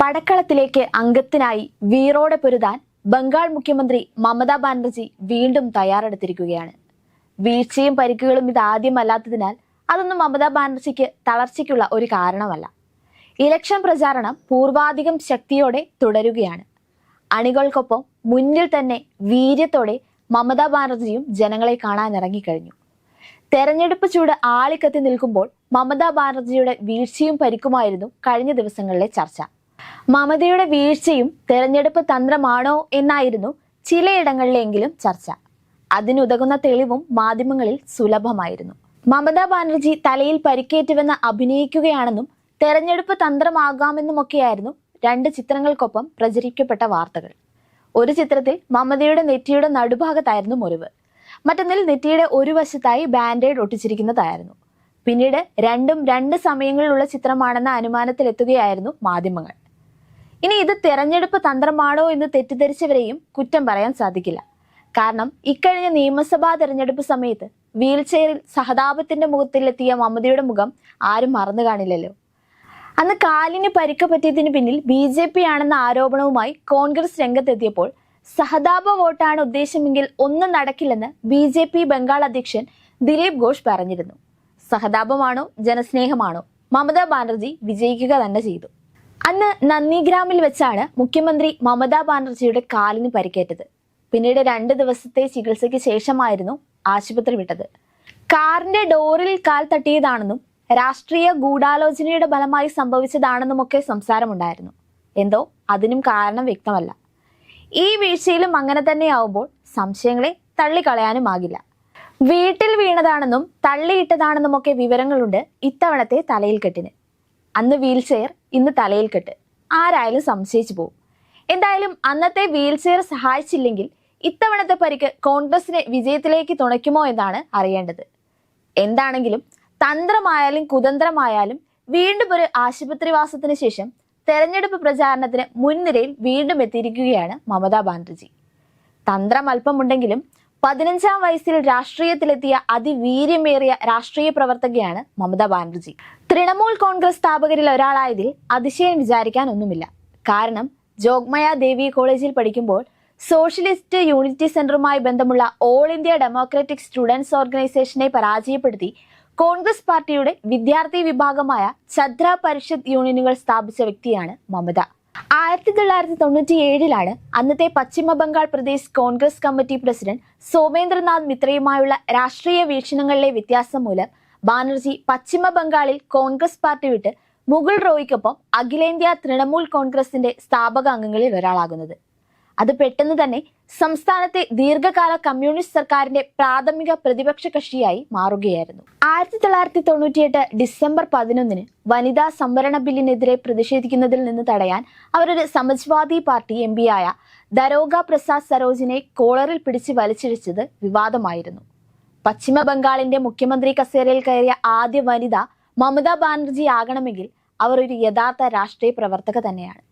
പടക്കളത്തിലേക്ക് അംഗത്തിനായി വീറോടെ പൊരുതാൻ ബംഗാൾ മുഖ്യമന്ത്രി മമതാ ബാനർജി വീണ്ടും തയ്യാറെടുത്തിരിക്കുകയാണ്. വീഴ്ചയും പരിക്കുകളും ഇതാദ്യമല്ലാത്തതിനാൽ അതൊന്നും മമതാ ബാനർജിക്ക് തളർച്ചയ്ക്കുള്ള ഒരു കാരണമല്ല. ഇലക്ഷൻ പ്രചാരണം പൂർവാധികം ശക്തിയോടെ തുടരുകയാണ്. അണികൾക്കൊപ്പം മുന്നിൽ തന്നെ വീര്യത്തോടെ മമതാ ബാനർജിയും ജനങ്ങളെ കാണാൻ ഇറങ്ങിക്കഴിഞ്ഞു. തെരഞ്ഞെടുപ്പ് ചൂട് ആളിക്കത്തി നിൽക്കുമ്പോൾ മമതാ ബാനർജിയുടെ വീഴ്ചയും പരിക്കുമായിരുന്നു കഴിഞ്ഞ ദിവസങ്ങളിലെ ചർച്ച. മമതയുടെ വീഴ്ചയും തെരഞ്ഞെടുപ്പ് തന്ത്രമാണോ എന്നായിരുന്നു ചിലയിടങ്ങളിലെങ്കിലും ചർച്ച. അതിനുതകുന്ന തെളിവും മാധ്യമങ്ങളിൽ സുലഭമായിരുന്നു. മമതാ ബാനർജി തലയിൽ പരിക്കേറ്റുവെന്ന് അഭിനയിക്കുകയാണെന്നും തെരഞ്ഞെടുപ്പ് തന്ത്രമാകാമെന്നുമൊക്കെയായിരുന്നു രണ്ട് ചിത്രങ്ങൾക്കൊപ്പം പ്രചരിക്കപ്പെട്ട വാർത്തകൾ. ഒരു ചിത്രത്തിൽ മമതയുടെ നെറ്റിയുടെ നടുഭാഗത്തായിരുന്നു മുറിവ്. മറ്റൊന്നിൽ നെറ്റിയുടെ ഒരു വശത്തായി ബാൻഡേഡ് ഒട്ടിച്ചിരിക്കുന്നതായിരുന്നു. പിന്നീട് രണ്ടും രണ്ട് സമയങ്ങളിലുള്ള ചിത്രമാണെന്ന അനുമാനത്തിലെത്തുകയായിരുന്നു മാധ്യമങ്ങൾ. ഇനി ഇത് തെരഞ്ഞെടുപ്പ് തന്ത്രമാണോ എന്ന് തെറ്റിദ്ധരിച്ചവരെയും കുറ്റം പറയാൻ സാധിക്കില്ല. കാരണം ഇക്കഴിഞ്ഞ നിയമസഭാ തെരഞ്ഞെടുപ്പ് സമയത്ത് വീൽചെയറിൽ സഹതാപത്തിന്റെ മുഖത്തിലെത്തിയ മമതയുടെ മുഖം ആരും മറന്നു കാണില്ലല്ലോ. അന്ന് കാലിന് പരിക്ക് പറ്റിയതിന് പിന്നിൽ ബി ജെ പി ആണെന്ന ആരോപണവുമായി കോൺഗ്രസ് രംഗത്തെത്തിയപ്പോൾ സഹതാപ വോട്ടാണ് ഉദ്ദേശമെങ്കിൽ ഒന്നും നടക്കില്ലെന്ന് ബി ജെ പി ബംഗാൾ അധ്യക്ഷൻ ദിലീപ് ഘോഷ് പറഞ്ഞിരുന്നു. സഹതാപമാണോ ജനസ്നേഹമാണോ? മമതാ ബാനർജി വിജയിക്കുക തന്നെ ചെയ്തു. അന്ന് നന്ദിഗ്രാമിൽ വെച്ചാണ് മുഖ്യമന്ത്രി മമതാ ബാനർജിയുടെ കാലിന് പരിക്കേറ്റത്. പിന്നീട് രണ്ട് ദിവസത്തെ ചികിത്സയ്ക്ക് ശേഷമായിരുന്നു ആശുപത്രി വിട്ടത്. കാറിന്റെ ഡോറിൽ കാൽ തട്ടിയതാണെന്നും രാഷ്ട്രീയ ഗൂഢാലോചനയുടെ ഫലമായി സംഭവിച്ചതാണെന്നുമൊക്കെ സംസാരമുണ്ടായിരുന്നു. എന്തോ അതിനും കാരണം വ്യക്തമല്ല. ഈ വീഴ്ചയിലും അങ്ങനെ തന്നെയാവുമ്പോൾ സംശയങ്ങളെ തള്ളിക്കളയാനുമാകില്ല വീട്ടിൽ വീണതാണെന്നും തള്ളിയിട്ടതാണെന്നുമൊക്കെ വിവരങ്ങളുണ്ട് ഇത്തവണത്തെ തലയിൽ കെട്ടിന്. അന്ന് വീൽ ചെയർ ഇന്ന് തലയിൽ കെട്ട് ആരായാലും സംശയിച്ചു പോകും എന്തായാലും അന്നത്തെ വീൽ ചെയർ സഹായിച്ചില്ലെങ്കിൽ ഇത്തവണത്തെ പരിക്ക് കോൺഗ്രസിനെ വിജയത്തിലേക്ക് തുണയ്ക്കുമോ എന്നാണ് അറിയേണ്ടത്. എന്താണെങ്കിലും തന്ത്രമായാലും കുതന്ത്രമായാലും വീണ്ടും ഒരു ആശുപത്രിവാസത്തിന് ശേഷം തെരഞ്ഞെടുപ്പ് പ്രചാരണത്തിന് മുൻനിരയിൽ വീണ്ടും എത്തിയിരിക്കുകയാണ് മമതാ ബാനർജി. തന്ത്രം അല്പമുണ്ടെങ്കിലും പതിനഞ്ചാം വയസ്സിൽ രാഷ്ട്രീയത്തിലെത്തിയ അതിവീര്യമേറിയ രാഷ്ട്രീയ പ്രവർത്തകയാണ് മമതാ ബാനർജി. തൃണമൂൽ കോൺഗ്രസ് സ്ഥാപകരിൽ ഒരാളായതിൽ അതിശയം വിചാരിക്കാനൊന്നുമില്ല. കാരണം ജോഗ്മയ ദേവി കോളേജിൽ പഠിക്കുമ്പോൾ സോഷ്യലിസ്റ്റ് യൂണിറ്റി സെന്ററുമായി ബന്ധമുള്ള ഓൾ ഇന്ത്യ ഡെമോക്രാറ്റിക് സ്റ്റുഡൻസ് ഓർഗനൈസേഷനെ പരാജയപ്പെടുത്തി കോൺഗ്രസ് പാർട്ടിയുടെ വിദ്യാർത്ഥി വിഭാഗമായ ഛദ്ര പരിഷത്ത് യൂണിയനുകൾ സ്ഥാപിച്ച വ്യക്തിയാണ് മമത. ആയിരത്തി തൊള്ളായിരത്തി തൊണ്ണൂറ്റി ഏഴിലാണ് അന്നത്തെ പശ്ചിമ ബംഗാൾ പ്രദേശ് കോൺഗ്രസ് കമ്മിറ്റി പ്രസിഡന്റ് സോമേന്ദ്രനാഥ് മിത്രയുമായുള്ള രാഷ്ട്രീയ വീക്ഷണങ്ങളിലെ വ്യത്യാസം മൂലം ബാനർജി പശ്ചിമ ബംഗാളിൽ കോൺഗ്രസ് പാർട്ടി വിട്ട് മുകുൾ റോയിക്കൊപ്പം അഖിലേന്ത്യാ തൃണമൂൽ കോൺഗ്രസിന്റെ സ്ഥാപക അംഗങ്ങളിൽ ഒരാളാകുന്നത്. അത് പെട്ടെന്ന് തന്നെ സംസ്ഥാനത്തെ ദീർഘകാല കമ്മ്യൂണിസ്റ്റ് സർക്കാരിന്റെ പ്രാഥമിക പ്രതിപക്ഷ കക്ഷിയായി മാറുകയായിരുന്നു. ആയിരത്തി തൊള്ളായിരത്തി തൊണ്ണൂറ്റിയെട്ട് ഡിസംബർ പതിനൊന്നിന് വനിതാ സംവരണ ബില്ലിനെതിരെ പ്രതിഷേധിക്കുന്നതിൽ നിന്ന് തടയാൻ അവരൊരു സമാജ്വാദി പാർട്ടി എം പിയായ ദരോഗ പ്രസാദ് സരോജിനെ കോളറിൽ പിടിച്ച് വലിച്ചിഴച്ചത് വിവാദമായിരുന്നു. പശ്ചിമ ബംഗാളിന്റെ മുഖ്യമന്ത്രി കസേരയിൽ കയറിയ ആദ്യ വനിത മമതാ ബാനർജി ആകണമെങ്കിൽ അവർ ഒരു യഥാർത്ഥ രാഷ്ട്രീയ പ്രവർത്തക തന്നെയാണ്.